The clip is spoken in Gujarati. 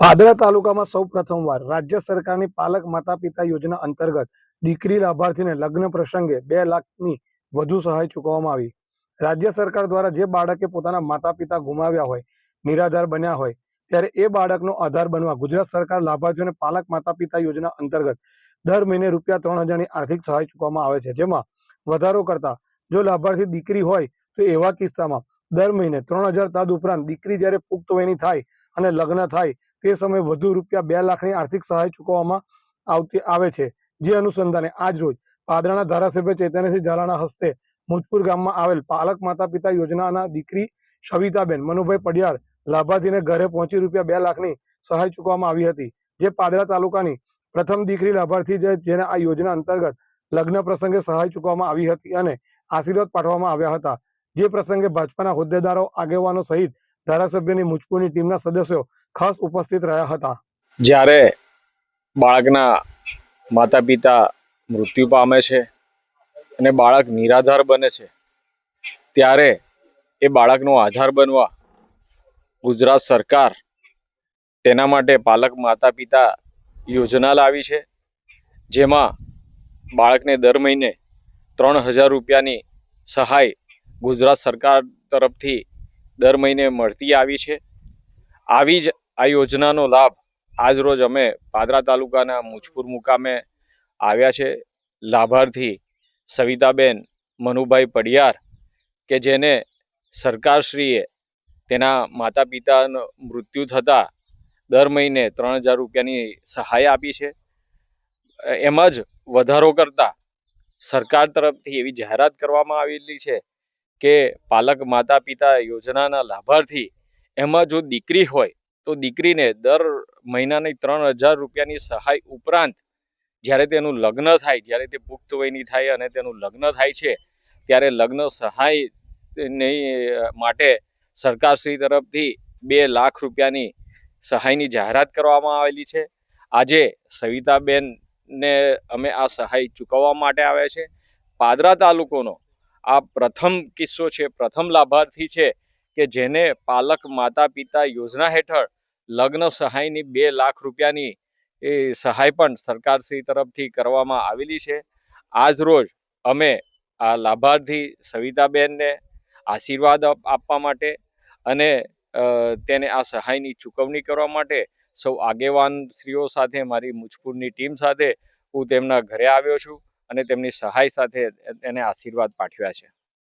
પાદરા તાલુકામાં સૌ પ્રથમવાર રાજ્ય સરકારની પાલક માતા પિતા યોજના અંતર્ગત દીકરી લાભાર્થીને લગ્ન પ્રસંગે બે લાખની વધુ સહાય ચૂકવવામાં આવી. રાજ્ય સરકાર દ્વારા જે બાળકે પોતાના માતા પિતા ગુમાવ્યા હોય, નિરાધાર બન્યા હોય, ત્યારે એ બાળકનો આધાર બનવા ગુજરાત સરકાર લાભાર્થીઓને પાલક માતા પિતા યોજના અંતર્ગત દર મહિને રૂપિયા ત્રણ હજારની આર્થિક સહાય ચૂકવવામાં આવે છે. જેમાં વધારો કરતા જો લાભાર્થી દીકરી હોય, તો એવા કિસ્સામાં દર મહિને ત્રણ હજાર તદ ઉપરાંત દીકરી જ્યારે પુખ્ત વયની થાય અને લગ્ન થાય તે સમયે વધુ રૂપિયા બે લાખની આર્થિક સહાય ચૂકવવામાં આવતી આવે છે. જે અનુસંધાને આજ રોજ પાદરાના ધારાસભ્ય ચૈતન્યસિંહ ઝાલાના હસ્તે મુજપુર ગામમાં આવેલ પાલક માતા પિતા યોજનાના દીકરી સવિતાબેન મનુભાઈ પડિયાર લાભાર્થીને ઘરે પહોંચી રૂપિયા બે લાખની સહાય ચૂકવવામાં આવી હતી. જે પાદરા તાલુકાની પ્રથમ દીકરી લાભાર્થી છે, જેને આ યોજના અંતર્ગત લગ્ન પ્રસંગે સહાય ચૂકવવામાં આવી હતી અને આશીર્વાદ પાઠવવામાં આવ્યા હતા. જે પ્રસંગે ભાજપાના હોદ્દેદારો, આગેવાનો સહિત ધારાસભ્યની મુજપુરની ટીમના સદસ્યો ખાસ ઉપસ્થિત રહ્યા હતા. જ્યારે બાળકના માતા પિતા મૃત્યુ પામે છે અને બાળક નિરાધાર બને છે, ત્યારે એ બાળકનો આધાર બનવા ગુજરાત સરકાર તેના માટે પાલક માતા પિતા યોજના લાવી છે, જેમાં બાળકને દર મહિને ત્રણ હજાર રૂપિયાની સહાય ગુજરાત સરકાર તરફથી દર મહિને મળતી આવી છે. આવી જ આ યોજનાનો લાભ આજ રોજ અમે પાદરા તાલુકાના મુજપુર મુકામે આવ્યા છે. લાભાર્થી સવિતાબેન મનુભાઈ પડિયાર કે જેને સરકારશ્રીએ તેના માતા પિતાનું મૃત્યુ થતાં દર મહિને ત્રણ હજાર રૂપિયાની સહાય આપી છે. એમ જ વધારો કરતાં સરકાર તરફથી એવી જાહેરાત કરવામાં આવેલી છે કે પાલક માતા પિતા યોજનાના લાભાર્થી એમાં જો દીકરી હોય, તો દીકરીને દર મહિનાની ત્રણ હજાર રૂપિયાની સહાય ઉપરાંત જ્યારે તેનું લગ્ન થાય, જ્યારે તે પુખ્ત વયની થાય અને તેનું લગ્ન થાય છે, ત્યારે લગ્ન સહાયની માટે સરકારશ્રી તરફથી બે લાખ રૂપિયાની સહાયની જાહેરાત કરવામાં આવેલી છે. આજે સવિતાબેનને અમે આ સહાય ચૂકવવા માટે આવ્યા છે. પાદરા તાલુકોનો આ પ્રથમ કિસ્સો છે, પ્રથમ લાભાર્થી છે કે જેને પાલક માતા પિતા યોજના હેઠળ લગ્ન સહાયની બે લાખ રૂપિયાની એ સહાય પણ સરકારશ્રી તરફથી કરવામાં આવેલી છે. આજ રોજ અમે આ લાભાર્થી સવિતાબેનને આશીર્વાદ આપવા માટે અને તેને આ સહાયની ચૂકવણી કરવા માટે સૌ આગેવાન શ્રીઓ સાથે, મારી મુજપુરની ટીમ સાથે હું તેમના ઘરે આવ્યો છું. અને તેમની સહાય સાથે એને આશીર્વાદ પાઠવ્યા છે.